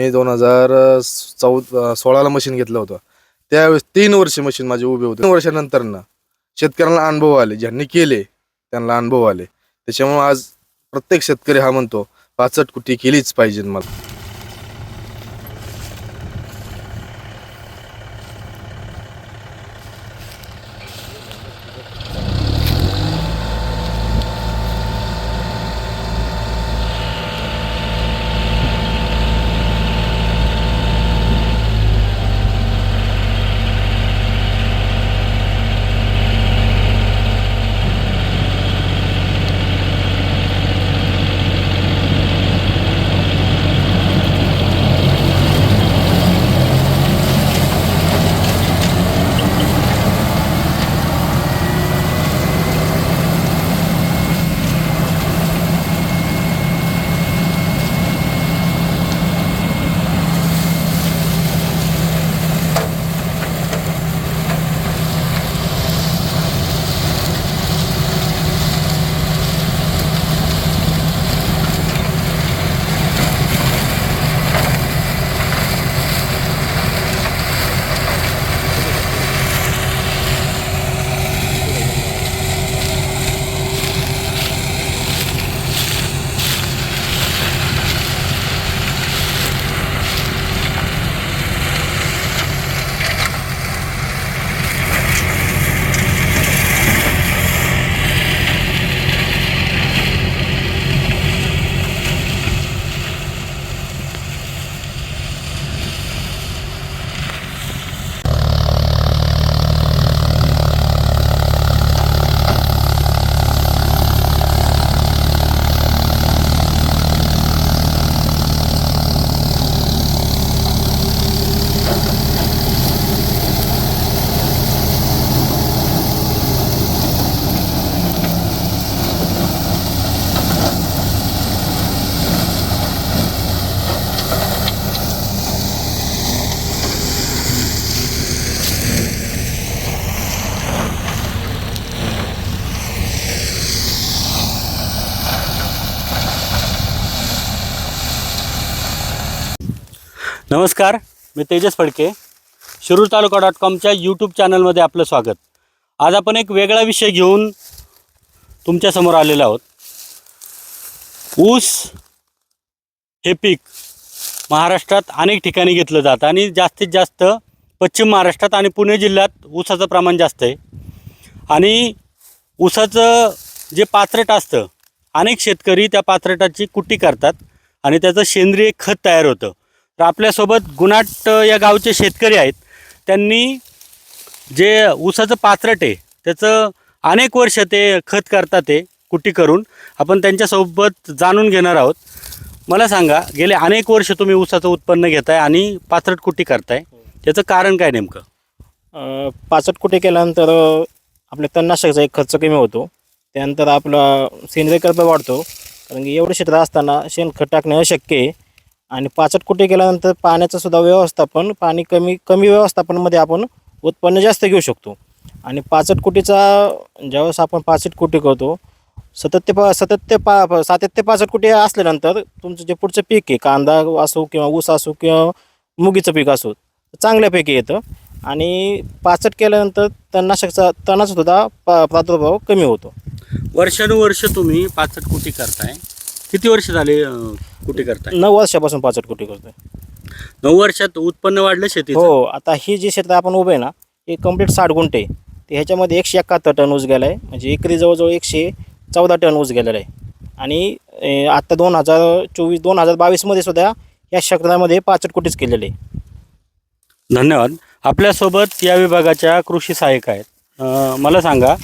मी दोन हजार चौद सोळाला मशीन घेतलं होतं. त्यावेळेस तीन वर्ष मशीन माझी उभी होती. तीन वर्षानंतर ना शेतकऱ्यांना अनुभव आले. ज्यांनी केले त्यांना अनुभव आले. त्याच्यामुळे आज प्रत्येक शेतकरी हा म्हणतो पाचट कुटी केलीच पाहिजे मला. नमस्कार मी तेजस फडके शिरूर तालुका डॉट कॉमच्या यूट्यूब चॅनलमध्ये आपलं स्वागत. आज आपण एक वेगळा विषय घेऊन तुमच्यासमोर आलेलो आहोत. ऊस हे पीक महाराष्ट्रात अनेक ठिकाणी घेतलं जातं आणि जास्तीत जास्त पश्चिम महाराष्ट्रात आणि पुणे जिल्ह्यात ऊसाचं प्रमाण जास्त आहे. आणि ऊसाचं जे पात्रट असतं अनेक शेतकरी त्या पात्रटाची कुट्टी करतात आणि त्याचं सेंद्रिय खत तयार होतं. तर आपल्यासोबत गुणाट या गावचे शेतकरी आहेत. त्यांनी जे ऊसाचं पात्रट आहे त्याचं अनेक वर्ष ते खत करतात ते कुट्टी करून. आपण त्यांच्यासोबत जाणून घेणार आहोत. मला सांगा गेले अनेक वर्ष तुम्ही ऊसाचं उत्पन्न घेताय आणि पात्रट कुट्टी करताय. त्याचं कारण काय नेमकं? पाचट कुठे केल्यानंतर आपल्या तणनाशकाचा एक खर्च कमी होतो. त्यानंतर आपला सेंद्रिय कर्प वाढतो. कारण की एवढं क्षेत्र असताना शेणखत टाकणे अशक्य आहे. आणि पाचट कुठे केल्यानंतर पाण्याचं सुद्धा व्यवस्थापन पाणी कमी कमी व्यवस्थापनमध्ये आपण उत्पन्न जास्त घेऊ शकतो. आणि पाचट कुटीचा ज्यावेळेस आपण पाचट कुटी करतो सतत ते पा सतत ते पा सातत ते पाचट कुटी असल्यानंतर तुमचं जे पुढचं पीक आहे कांदा असो किंवा ऊस असो किंवा मुगीचं पीक असो चांगल्यापैकी येतं. आणि पाचट केल्यानंतर तणनाशकचा तणाचा सुद्धा पा प्रादुर्भाव कमी होतो. वर्षानुवर्ष तुम्ही पाचट कुटी करताय? किती वर्ष झाले अ, कुटी करताय? नऊ वर्षापासून पाचट कुटी करतोय. नऊ वर्षात उत्पन्न वाढलं शेतीचं? हो आता ही जी क्षेत्र आपण उभे आहे ना हे कंप्लीट साठ गुंठे आहे. ते ह्याच्यामध्ये एकशे एकाहत्तर टन ऊस गेला आहे म्हणजे एकरी जवळजवळ एकशे चौदा टन ऊस गेलेला आहे. आणि ए, आता दोन हजार चोवीस दोन हजार बावीसमध्ये सुद्धा या क्षेत्रामध्ये पाचट कुटीच केलेले आहे. धन्यवाद. आपल्यासोबत या विभागाच्या कृषी सहाय्यक आहेत. अ, मला सांगा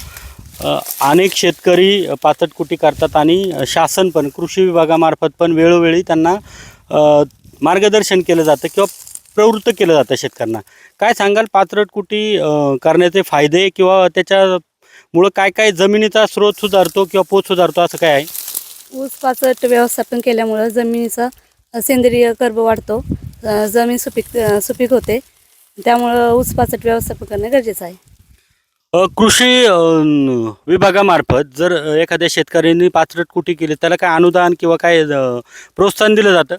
अनेक शेतकरी पातटकुटी करतात आणि शासन पण कृषी विभागामार्फत पण वेळोवेळी त्यांना मार्गदर्शन केलं जातं किंवा प्रवृत्त केलं जातं शेतकऱ्यांना. काय सांगाल पातटकुटी करण्याचे फायदे किंवा त्याच्यामुळं काय काय जमिनीचा स्रोत सुधारतो किंवा पोत सुधारतो असं काय आहे? ऊस पाचट व्यवस्थापन केल्यामुळं जमिनीचा सेंद्रिय कर्ब वाढतो. जमीन सुपीक सुपीक होते. त्यामुळं ऊस पाचट व्यवस्थापन करणे गरजेचं आहे. कृषी विभागामार्फत जर एखाद्या शेतकऱ्यांनी पाचरट कुटी केली त्याला काय अनुदान किंवा काय अ, प्रोत्साहन दिलं जातं?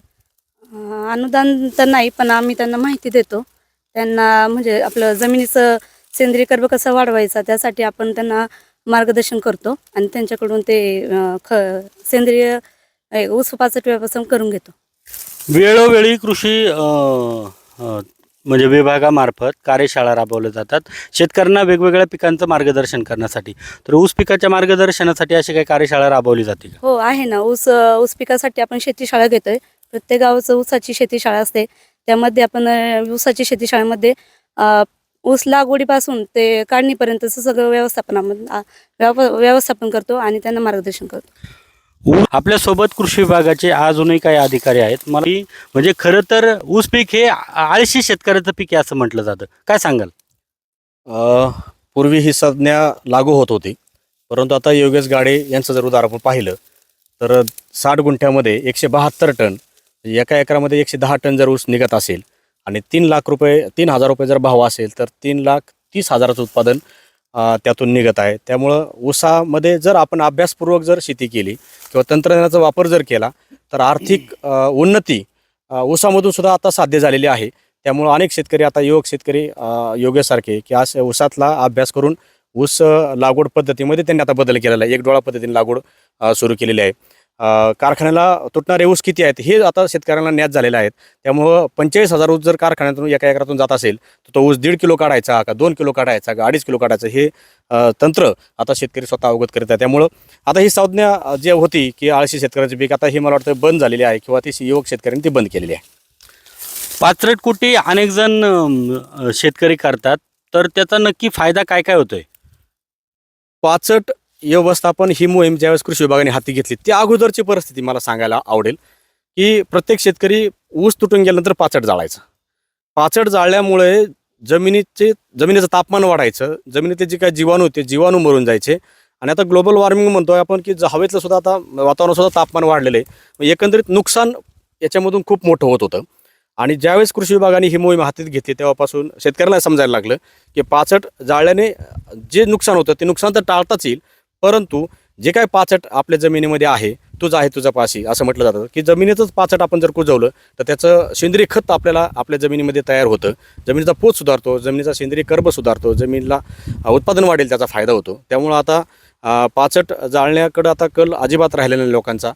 अं, अनुदान तर नाही पण आम्ही त्यांना माहिती देतो. त्यांना म्हणजे आपलं जमिनीचं सेंद्रिय कर्ब कसं वाढवायचा त्यासाठी आपण त्यांना मार्गदर्शन करतो आणि त्यांच्याकडून ते अं, ख सेंद्रिय अं, ऊस पाचट व्यवस्थापन करून घेतो. वेळोवेळी कृषी अ, अ, म्हणजे विभागामार्फत कार्यशाळा राबवल्या जातात. शेतकऱ्यांना वेगवेगळ्या पिकांचं मार्गदर्शन करण्यासाठी. तर ऊस पिकाच्या मार्गदर्शनासाठी अशी काही कार्यशाळा राबवली जाते का? हो आहे ना. ऊस ऊस पिकासाठी आपण शेतीशाळा घेतोय. प्रत्येक गावाचं ऊसाची शेतीशाळा असते. त्यामध्ये आपण ऊसाची शेतीशाळेमध्ये ऊस लागवडीपासून ते काढणीपर्यंतचं सगळं व्यवस्थापनामध्ये व्यवस्थापन करतो आणि त्यांना मार्गदर्शन करतो. आपल्यासोबत कृषी विभागाचे अजूनही काही अधिकारी आहेत. मला म्हणजे खरं तर ऊस पीक हे आळशी शेतकऱ्याचं पीक आहे असं म्हटलं जातं. काय सांगाल? पूर्वी ही संज्ञा लागू होत होती. परंतु आता योगेश गाडे यांचं जर उदाहरण आपण पाहिलं तर साठ गुंठ्यामध्ये एकशे बहात्तर टन एका एकरामध्ये एकशे दहा टन जर ऊस निघत असेल आणि तीन लाख रुपये तीन हजार रुपये जर भाव असेल तर तीन लाख तीस हजाराचं उत्पादन त्यातून निघत आहे. त्यामुळं ऊसामध्ये जर आपण अभ्यासपूर्वक जर शेती केली किंवा तंत्रज्ञानाचा वापर जर केला तर आर्थिक उन्नती ऊसामधून सुद्धा आता साध्य झालेली आहे. त्यामुळं अनेक शेतकरी आता युवक शेतकरी योग्यसारखे की आज ऊसातला अभ्यास करून ऊस लागवड पद्धतीमध्ये त्यांनी आता बदल केलेला आहे. एक डोळा पद्धतीने लागवड सुरू केलेली आहे. कारखान्याला तुटणारे ऊस किती आहेत हे आता शेतकऱ्यांना ज्ञात झालेले आहेत त्यामुळं पंचेचाळीस हजार ऊस जर कारखान्यातून एका एकरातून जात असेल तर तो ऊस दीड किलो काढायचा का दोन किलो काढायचा का अडीच किलो काढायचं हे तंत्र आता शेतकरी स्वतः अवगत करीत आहे. त्यामुळं आता ही संज्ञा जी होती की आळशी शेतकऱ्याची पीक आता ही मला वाटतं बंद झालेली आहे किंवा ती युवक शेतकऱ्यांनी ती बंद केलेली आहे. पाचरट कुटी अनेक जण शेतकरी करतात. तर त्याचा नक्की फायदा काय काय होतोय? पाचट व्यवस्थापन ही मोहीम ज्यावेळेस कृषी विभागाने हाती घेतली त्या अगोदरची परिस्थिती मला सांगायला आवडेल की प्रत्येक शेतकरी ऊस तुटून गेल्यानंतर पाचट जाळायचं. पाचट जाळल्यामुळे जमिनीचे जमिनीचं तापमान वाढायचं जमिनीतले जे काही जीवाणू होते जीवाणू मरून जायचे. आणि आता ग्लोबल वॉर्मिंग म्हणतोय आपण की ज- हवेतलं सुद्धा आता वातावरणसुद्धा तापमान वाढलेलं आहे. मग एकंदरीत नुकसान याच्यामधून खूप मोठं होत होतं. आणि ज्यावेळेस कृषी विभागाने ही मोहीम हातीत घेतली तेव्हापासून शेतकऱ्यांना समजायला लागलं की पाचट जाळल्याने जे नुकसान होतं ते नुकसान तर टाळताच येईल. परंतु जे काय पाचट आपल्या जमिनीमध्ये आहे तुझं आहे तुझा पाशी असं म्हटलं जातं. की जमिनीचंच पाचट आपण जर कुजवलं तर त्याचं सेंद्रिय खत आपल्याला आपल्या जमिनीमध्ये तयार होतं. जमिनीचा पोत सुधारतो जमिनीचा सेंद्रिय कर्ब सुधारतो जमिनीला उत्पादन वाढेल त्याचा फायदा होतो. त्यामुळं आता पाचट जाळण्याकडं आता कल अजिबात राहिलेला नाही लोकांचा.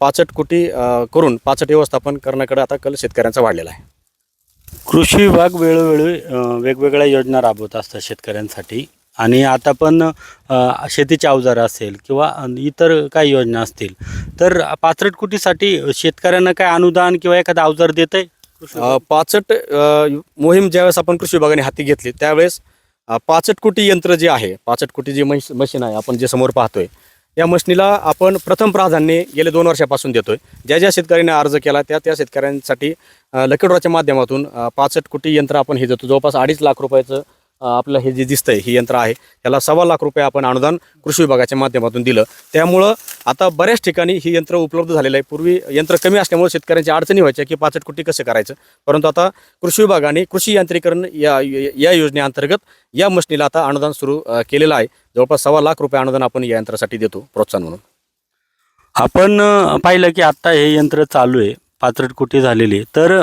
पाचट कुटी करून पाचट व्यवस्थापन करण्याकडे आता कल शेतकऱ्यांचा वाढलेला आहे. कृषी विभाग वेळोवेळी वेगवेगळ्या योजना राबवत असतात शेतकऱ्यांसाठी. आणि आता पण शेतीचे अवजार असेल किंवा इतर काही योजना असतील तर पाचट कुटीसाठी शेतकऱ्यांना काय अनुदान किंवा एखादं अवजार देत आहे पाचट मोहीम ज्यावेळेस आपण कृषी विभागाने हाती घेतली त्यावेळेस पाचट कोटी यंत्र जे आहे पाचट कोटी जे मश मशीन आहे आपण जे समोर पाहतोय या मशीनीला आपण प्रथम प्राधान्य गेले दोन वर्षापासून देतोय. ज्या ज्या शेतकऱ्यांनी अर्ज केला त्या त्या शेतकऱ्यांसाठी लकीडोराच्या लकी माध्यमातून पाचट कोटी यंत्र आपण हे देतो. जवळपास अडीच लाख रुपयाचं आपलं हे जे दिसतंय ही यंत्र आहे त्याला सव्वा लाख रुपये आपण अनुदान कृषी विभागाच्या माध्यमातून दिलं. त्यामुळं आता बऱ्याच ठिकाणी ही यंत्र उपलब्ध झालेलं आहे. पूर्वी यंत्र कमी असल्यामुळे शेतकऱ्यांच्या अडचणी व्हायच्या की पाचट कुटी कसं करायचं? परंतु आता कृषी विभागाने कृषी यांत्रिकरण या या योजनेअंतर्गत या मशनीला आता अनुदान सुरू केलेलं आहे. जवळपास सव्वा लाख रुपये अनुदान आपण या यंत्रासाठी देतो प्रोत्साहन म्हणून. आपण पाहिलं की आत्ता हे यंत्र चालू आहे पाचट कुटी झालेली तर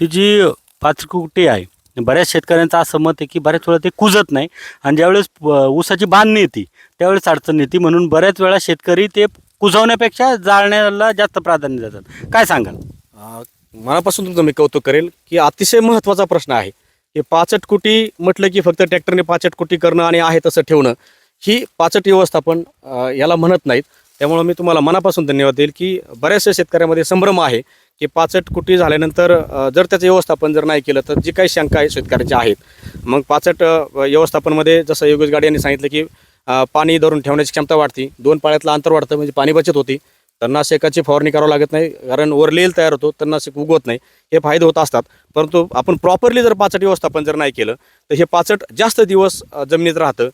ती जी पाच कुटी आहे बऱ्याच शेतकऱ्यांचं असं मत आहे की बऱ्याच वेळा ते कुजत नाही. आणि ज्यावेळेस ऊसाची बांधणी येते त्यावेळेस अडचण येते. म्हणून बऱ्याच वेळा शेतकरी ते कुजवण्यापेक्षा जाळण्याला जास्त प्राधान्य देतात. काय सांगाल? मनापासून तुमचं मी कौतुक करेल की अतिशय महत्त्वाचा प्रश्न आहे. की पाचट कुटी म्हटलं की फक्त ट्रॅक्टरने पाचट कुटी करणं आणि आहे तसं ठेवणं ही पाचट व्यवस्थापन याला म्हणत नाहीत. त्यामुळं मी तुम्हाला मनापासून धन्यवाद देईल की बऱ्याचशा शेतकऱ्यामध्ये संभ्रम आहे. की पाचट कुटी झाल्यानंतर जर त्याचं व्यवस्थापन जर नाही केलं तर जी काही शंका आहे शेतकऱ्यांच्या आहेत. मग पाचट व्यवस्थापनमध्ये जसं योगेश गाडी यांनी सांगितलं की पाणी धरून ठेवण्याची क्षमता वाढती. दोन पाळ्यातलं अंतर वाढतं म्हणजे पाणी बचत होती. तणनाशकाची फवारणी करावं लागत नाही कारण वरलेल तयार होतो तणनाशक उगवत नाही. हे फायदे होत असतात. परंतु आपण प्रॉपरली जर पाचट व्यवस्थापन जर नाही केलं तर हे पाचट जास्त दिवस जमिनीत राहतं.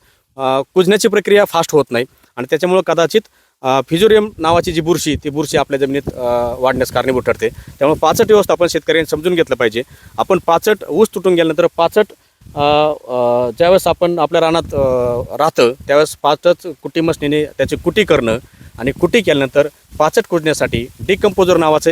कुजण्याची प्रक्रिया फास्ट होत नाही. आणि त्याच्यामुळं कदाचित फिजोरियम नावाची जी बुरशी ती बुरशी आपल्या जमिनीत वाढण्यास कारणीभूत ठरते. त्यामुळे पाचट व्यवस्थापन शेतकऱ्यांनी समजून घेतलं पाहिजे. आपण पाचट ऊस तुटून गेल्यानंतर पाचट ज्यावेळेस आपण आपल्या रानात राहतं त्यावेळेस पाचच कुटी मशनीने त्याची कुटी करणं आणि कुटी केल्यानंतर पाचट कुजण्यासाठी डिकम्पोजर नावाचं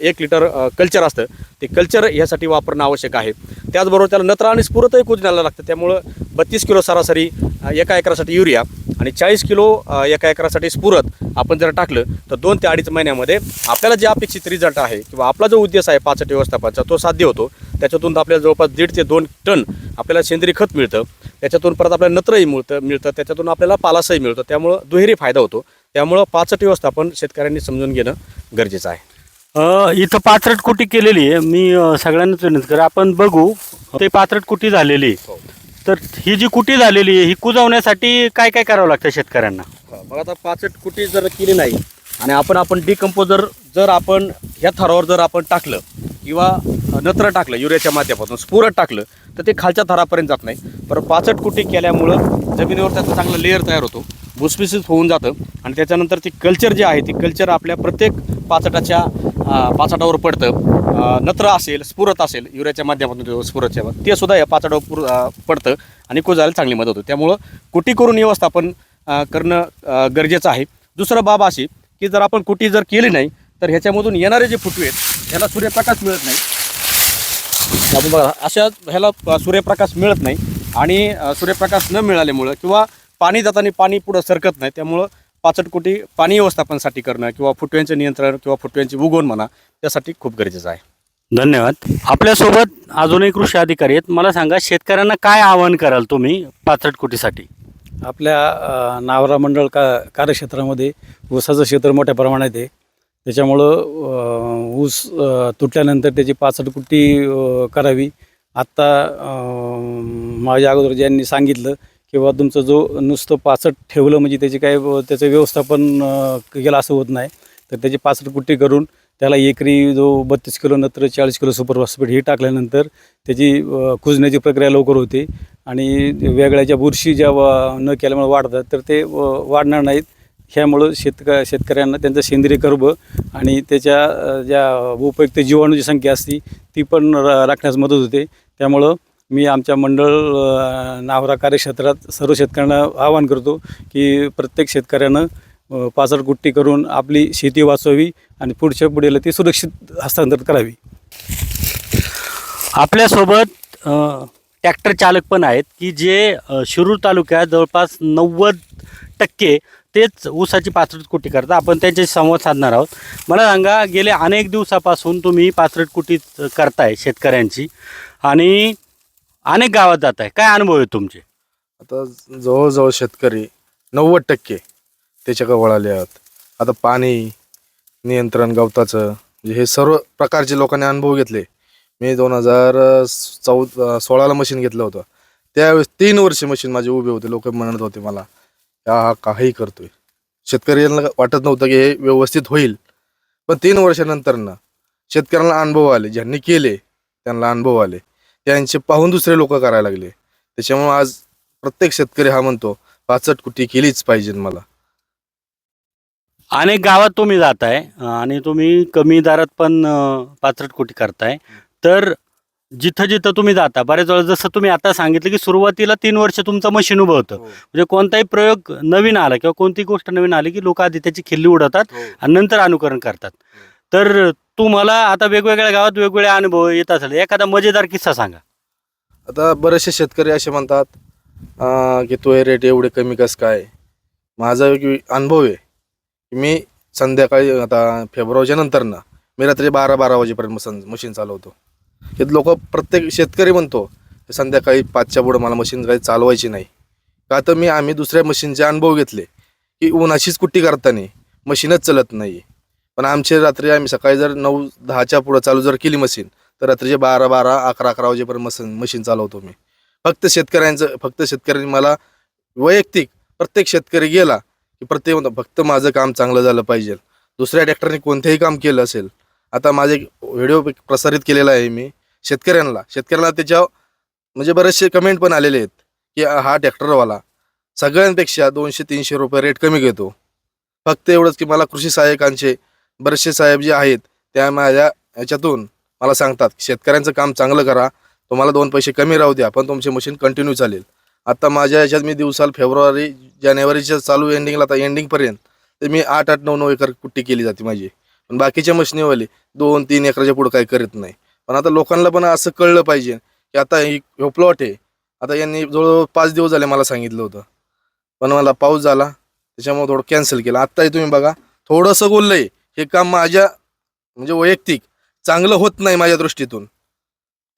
एक लिटर कल्चर असतं. ते कल्चर यासाठी वापरणं आवश्यक आहे. त्याचबरोबर त्याला नत्र आणि स्फुरतही कुजण्याला लागतं. त्यामुळं बत्तीस किलो सरासरी एका एकरासाठी युरिया आणि चाळीस किलो एका एकरासाठी स्फुरत आपण जर टाकलं तर दोन ते अडीच महिन्यामध्ये आपल्याला जे अपेक्षित रिझल्ट आहे किंवा आपला जो उद्देश आहे पाचट व्यवस्थापनाचा तो साध्य होतो. त्याच्यातून आपल्याला जवळपास दीड ते दोन टन आपल्याला सेंद्रिय खत मिळतं. त्याच्यातून परत आपल्याला नत्रही मिळतं मिळतं. त्याच्यातून आपल्याला पालासही मिळतं. त्यामुळं दुहेरी फायदा होतो. त्यामुळं पाचट व्यवस्थापन शेतकऱ्यांनी समजून घेणं गरजेचं आहे. इथं पात्रट कुटी केलेली आहे. मी सगळ्यांनाच विनंती करा आपण बघू. ते पात्रट कुटी झालेली आहे. तर ही जी कुटी झालेली आहे ही कुजवण्यासाठी काय काय करावं लागतं शेतकऱ्यांना? मग आता पाचट कुटी जर केली नाही आणि आपण आपण डिकम्पोजर जर आपण ह्या थरावर जर आपण टाकलं किंवा नत्र टाकलं युरियाच्या माध्यमातून स्फुरत टाकलं तर ते खालच्या थरापर्यंत जात नाही. पण पाचट कुटी केल्यामुळं जमिनीवर त्याचं चांगलं लेअर तयार होतो. भुसभुशीत होऊन जातं. आणि त्याच्यानंतर ती कल्चर जे आहे ती कल्चर आपल्या प्रत्येक पाचटाच्या पाचटावर पडतं. नत्र असेल स्फुरत असेल युरियाच्या माध्यमातून स्फुरतच्या ते सुद्धा या पाचटावर पुर पडतं आणि कुजायला चांगली मदत होते. त्यामुळं कुटी करून व्यवस्थापन करणं गरजेचं आहे. दुसरं बाब अशी की जर आपण कुटी जर केली नाही तर ह्याच्यामधून येणारे जे फुटवे आहेत ह्याला सूर्यप्रकाश मिळत नाही. आपण बघा अशा ह्याला सूर्यप्रकाश मिळत नाही. आणि सूर्यप्रकाश न मिळाल्यामुळं किंवा पाणी जाताना पाणी पुढं सरकत नाही त्यामुळं पाचट कोटी पाणी व्यवस्थापनासाठी करणं किंवा फुटव्यांचं नियंत्रण किंवा फुटव्यांची उगवण म्हणा त्यासाठी खूप गरजेचं आहे. धन्यवाद. आपल्यासोबत अजूनही कृषी अधिकारी आहेत. मला सांगा शेतकऱ्यांना काय आवाहन कराल तुम्ही पात्रट कुटीसाठी? आपल्या नावरा मंडळ का कार्यक्षेत्रामध्ये ऊसाचं क्षेत्र मोठ्या प्रमाणात आहे. त्याच्यामुळं ऊस तुटल्यानंतर त्याची पाचट कुट्टी करावी. आत्ता माझ्या अगोदर ज्यांनी सांगितलं किंवा तुमचं जो नुसतं पाचट ठेवलं म्हणजे त्याचे काय त्याचं व्यवस्थापन केलं असं होत नाही. तर त्याची पाचट कुट्टी करून त्याला एकरी जो बत्तीस किलो नंतर चाळीस किलो सुपर फॉस्फेट हे टाकल्यानंतर त्याची कुजण्याची प्रक्रिया लवकर होते. आणि वेगळ्या ज्या बुरशी ज्या वा- न केल्यामुळे वाढतात तर ते व- वाढणार नाहीत. ह्यामुळं शेतक शेतकऱ्यांना त्यांचं सेंद्रिय कर्ब आणि त्याच्या ज्या उपयुक्त जीवाणूची संख्या असती ती पण रा- राखण्यास मदत होते. त्यामुळं मी आमच्या मंडळ नावरा कार्यक्षेत्रात सर्व शेतकऱ्यांना आवाहन करतो की प्रत्येक शेतकऱ्यानं पाचडकुट्टी करून आपली शेती वाचवावी आणि पुढच्या पुढेला ती सुरक्षित हस्तांतरित करावी. आपल्यासोबत ट्रॅक्टर चालक पण आहेत की जे शिरूर तालुक्यात जवळपास नव्वद टक्के तेच ऊसाची पाचरट कुटी करतात. आपण त्यांच्याशी संवाद साधणार आहोत. मला सांगा गेले अनेक दिवसापासून तुम्ही पाचरट कुटी करताय शेतकऱ्यांची आणि अनेक गावात जात आहे. काय अनुभव आहे तुमचे? आता जवळजवळ शेतकरी नव्वद टक्के त्याच्याकडे वळाले आहेत. आता पाणी नियंत्रण गवताचं म्हणजे हे सर्व प्रकारचे लोकांनी अनुभव घेतले. मी दोन हजार चौदा सोळाला मशीन घेतलं होतं. त्यावेळेस तीन वर्ष मशीन माझे उभे होते. लोक म्हणत होते मला हा हा काही करतोय. शेतकऱ्यांना वाटत नव्हतं की हे व्यवस्थित होईल. पण तीन वर्षानंतर ना शेतकऱ्यांना अनुभव आले. ज्यांनी केले त्यांना अनुभव आले. त्यांचे पाहून दुसरे लोक करायला लागले. त्याच्यामुळे आज प्रत्येक शेतकरी हा म्हणतो पाचट कुटी केलीच पाहिजे मला. अनेक गावात तुम्ही जाताय आणि तुम्ही कमी दरात पण अ, पाचरट कुटी करताय. तर जिथं जिथं तुम्ही जाता बऱ्याच वेळा जसं तुम्ही आता सांगितलं की सुरुवातीला तीन वर्ष तुमचं मशीन उभं होतं. म्हणजे कोणताही प्रयोग नवीन आला किंवा कोणती गोष्ट नवीन आली की लोक आधी त्याची खिल्ली उडवतात आणि नंतर अनुकरण करतात. तर तुम्हाला आता वेगवेगळ्या गावात वेगवेगळे अनुभव येत असेल. एखादा मजेदार किस्सा सांगा. आता बरेचसे शेतकरी असे म्हणतात अं, की तो रेट एवढे कमी कस काय? माझा एक अनुभव आहे की मी संध्याकाळी आता फेब्रुवारीच्या नंतर ना मी रात्री बारा बारा वाजेपर्यंत मसन मशीन चालवतो. हे लोक प्रत्येक शेतकरी म्हणतो की संध्याकाळी पाचच्या पुढं मला मशीन काही चालवायची नाही. का तर मी आम्ही दुसऱ्या मशीनचे अनुभव घेतले की उन्हाचीच कुट्टी करताना मशीनच चालत नाही. पण आमचे रात्री आम्ही सकाळी जर नऊ दहाच्या पुढं चालू जर केली मशीन तर रात्रीचे बारा बारा अकरा अकरा वाजेपर्यंत मशीन मशीन चालवतो मी. फक्त शेतकऱ्यांचं फक्त शेतकऱ्यांनी मला वैयक्तिक प्रत्येक शेतकरी गेला की प्रत्येक फक्त माझं काम चांगलं झालं पाहिजे. दुसऱ्या ट्रॅक्टरने कोणतेही काम केलं असेल आता माझे व्हिडिओ प्रसारित केलेला आहे मी शेतकऱ्यांना. शेतकऱ्यांना त्याच्या म्हणजे बरेचसे कमेंट पण आलेले आहेत की हा ट्रॅक्टरवाला सगळ्यांपेक्षा दोनशे तीनशे रुपये रेट कमी घेतो. फक्त एवढंच की मला कृषी सहाय्यकांचे बरेचसे साहेब जे आहेत त्या माझ्या ह्याच्यातून मला सांगतात शेतकऱ्यांचं काम चांगलं करा तुम्हाला दोन पैसे कमी राहू द्या पण तुमचे मशीन कंटिन्यू चालेल. आता माझ्या ह्याच्यात मी दिवसाला फेब्रुवारी जानेवारीच्या चालू एंडिंगला आता एंडिंगपर्यंत तर मी आठ आठ नऊ नऊ एकर कुट्टी केली जाते माझी. पण बाकीच्या मशिनीवाले दोन तीन एकराच्या पुढं काही करत नाही. पण आता लोकांना पण असं कळलं पाहिजे की आता ही ह्यो प्लॉट आहे. आता यांनी जवळजवळ पाच दिवस झाले मला सांगितलं होतं. पण मला पाऊस झाला त्याच्यामुळे थोडं कॅन्सल केलं. आत्ताही तुम्ही बघा थोडंसं बोललं आहे हे काम माझ्या म्हणजे वैयक्तिक चांगलं होत नाही माझ्या दृष्टीतून.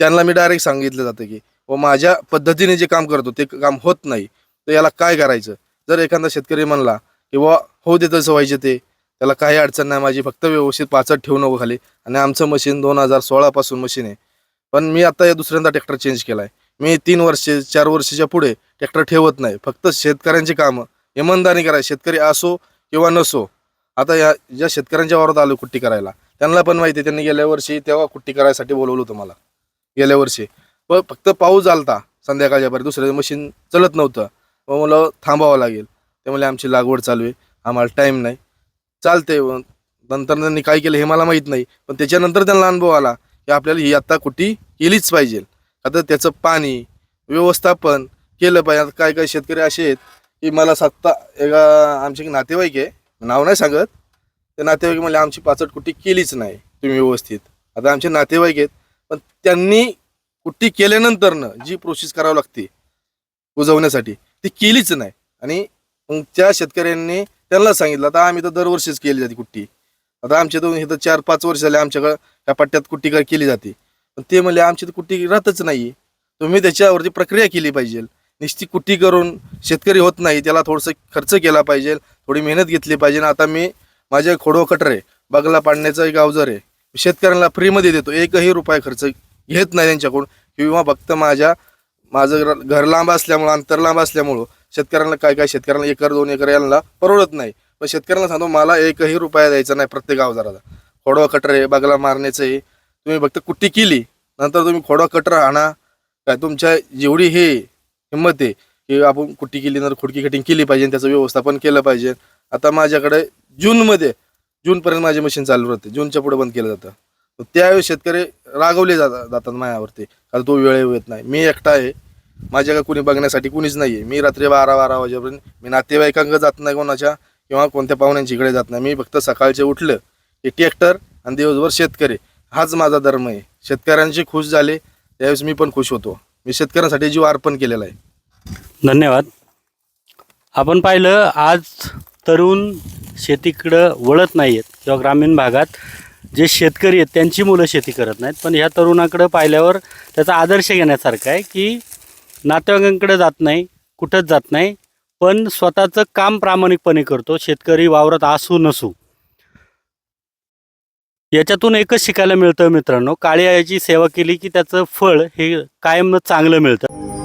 त्यांना मी डायरेक्ट सांगितलं जातं की व माझ्या पद्धतीने जे काम करतो ते काम होत नाही. तर याला काय करायचं? जर एखादा शेतकरी म्हणला की वा होऊ दे तसं व्हायचे ते. त्याला काही अडचण नाही माझी फक्त व्यवस्थित पाचट ठेवू नको खाली. आणि आमचं मशीन दोन हजार सोळापासून मशीन आहे. पण मी आता या दुसऱ्यांदा ट्रॅक्टर चेंज केला आहे मी तीन वर्षे चार वर्षाच्या पुढे ट्रॅक्टर ठेवत नाही. फक्त शेतकऱ्यांची कामं इमानदारी करायची शेतकरी असो किंवा नसो आता या ज्या शेतकऱ्यांच्या वावरात आलो कुट्टी करायला त्यांना पण माहिती आहे त्यांनी गेल्या वर्षी तेव्हा कुट्टी करायसाठी बोलवलं होतं मला. गेल्या वर्षी. प फक्त पाऊस आलता संध्याकाळच्या पर्यंत दुसऱ्या मशीन चलत नव्हतं. मग मला थांबावं लागेल. त्यामुळे आमची लागवड चालू आहे आम्हाला टाईम नाही. चालते नंतर त्यांनी काय केलं हे मला माहीत नाही. पण त्याच्यानंतर त्यांना अनुभव आला की आपल्याला ही आत्ता कुट्टी केलीच पाहिजे. आता त्याचं पाणी व्यवस्थापन केलं पाहिजे. आता काय काय शेतकरी असे आहेत की मला सत्ता एका आमचे एक नातेवाईक आहे नाव नाही सांगत. ते नातेवाईक म्हणजे आमची पाचट कुट्टी केलीच नाही तुम्ही व्यवस्थित. आता आमचे नातेवाईक आहेत पण त्यांनी कुट्टी केल्यानंतरनं जी प्रोसेस करावी लागते उजवण्यासाठी ती केलीच नाही. आणि मग त्या शेतकऱ्यांनी त्यांना सांगितलं आता आम्ही तर दरवर्षीच केली जाते कुट्टी आता आमच्या दोन इथं चार पाच वर्ष झाले आमच्याकडं ह्या पट्ट्यात कुट्टी काय केली जाते. पण ते म्हणले आमची तर कुट्टी राहतच नाही तुम्ही त्याच्यावरती प्रक्रिया केली पाहिजे. नुसती कुट्टी करून शेतकरी होत नाही त्याला थोडंसं खर्च केला पाहिजे. थोडी मेहनत घेतली पाहिजे ना. आता मी माझे खोडो कटरे बगला पाडण्याचा एक अवजार आहे. शेतकऱ्यांना फ्रीमध्ये देतो. एकही रुपया खर्च घेत नाही त्यांच्याकडून. किंवा फक्त माझ्या माझं घर- घर लांब असल्यामुळं अंतर लांब असल्यामुळं शेतकऱ्यांना काय काय शेतकऱ्यांना एकर दोन एकर यांना परवडत नाही. पण शेतकऱ्यांना सांगतो मला एकही रुपया द्यायचा नाही प्रत्येक अवजाराला. खोडवा कटर आहे बगला मारण्याचं आहे. तुम्ही फक्त कुट्टी केली नंतर तुम्ही खोडवा कटर आणा. काय तुमच्या जेवढी हे हिंमत आहे की आपण कुट्टी केली नंतर खुडकी कटिंग केली पाहिजे त्याचं व्यवस्थापन केलं पाहिजे. आता माझ्याकडे जूनमध्ये जूनपर्यंत माझी मशीन चालू राहते. जूनच्या पुढे बंद केलं जातं. तर त्यावेळी शेतकरी रागवले जातात जातात माझ्यावरती कारण तो वेळ येत नाही. मी एकटा आहे. माझ्याकडे कुणी बघण्यासाठी कुणीच नाही आहे मी रात्री बारा बारा वाजेपर्यंत मी नातेवाईकांक जात नाही कोणाच्या किंवा कोणत्या पाहुण्यांच्या इकडे जात नाही. मी फक्त सकाळचे उठलं की ट्रॅक्टर आणि दिवसभर शेतकरी. हाच माझा धर्म आहे. शेतकऱ्यांचे खुश झाले त्यावेळेस मी पण खुश होतो. मी शेतकऱ्यांसाठी जीव अर्पण केलेला आहे. धन्यवाद. आपण पाहिलं आज तरुण शेतीकडं वळत नाही आहेत किंवा ग्रामीण भागात जे शेतकरी आहेत त्यांची मुलं शेती करत नाहीत. पण ह्या तरुणाकडं पाहिल्यावर त्याचा आदर्श घेण्यासारखा आहे की नातेवाईकांकडे जात नाही कुठंच जात नाही पण स्वतःचं काम प्रामाणिकपणे करतो. शेतकरी वावरात असू नसू. याच्यातून एकच शिकायला मिळतं मित्रांनो. काळी आईची सेवा केली की त्याचं फळ हे कायम चांगलं मिळतं.